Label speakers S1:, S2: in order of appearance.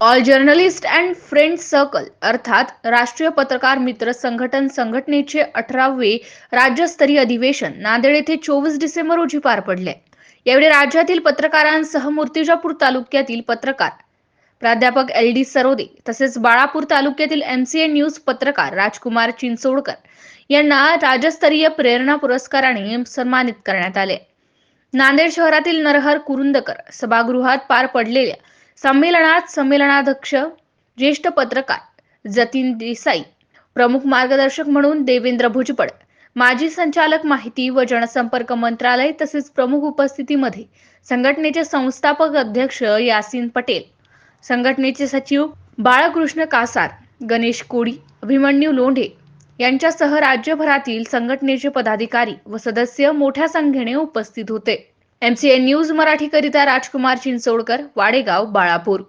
S1: All journalist and friend circle अर्थात राष्ट्रीय पत्रकार मित्र संघटन संघटनेचे अठरावे राज्यस्तरीय अधिवेशन नांदेड येथे चोवीस डिसेंबर रोजी पार पडले. यावेळी राज्यातील पत्रकारांसह मूर्तिजापूर तालुक्यातील पत्रकार प्राध्यापक एल डी सरोदे तसेच बाळापूर तालुक्यातील एमसीए न्यूज पत्रकार राजकुमार चिंचोडकर यांना राज्यस्तरीय प्रेरणा पुरस्काराने सन्मानित करण्यात आले. नांदेड शहरातील नरहर कुरुंदकर सभागृहात पार पडलेल्या संमेलनात संमेलनाध्यक्ष ज्येष्ठ पत्रकार जतीन देसाई प्रमुख मार्गदर्शक म्हणून देवेंद्र भुजबळ माजी संचालक माहिती व जनसंपर्क मंत्रालय तसेच प्रमुख उपस्थितीमध्ये संघटनेचे संस्थापक अध्यक्ष यासिन पटेल संघटनेचे सचिव बाळकृष्ण कासार गणेश कोडी अभिमन्यू लोंढे यांच्यासह राज्यभरातील संघटनेचे पदाधिकारी व सदस्य मोठ्या संख्येने उपस्थित होते. एमसीएन न्यूज मराठीकरिता राजकुमार चिंचोडकर वाडेगाव बाळापूर.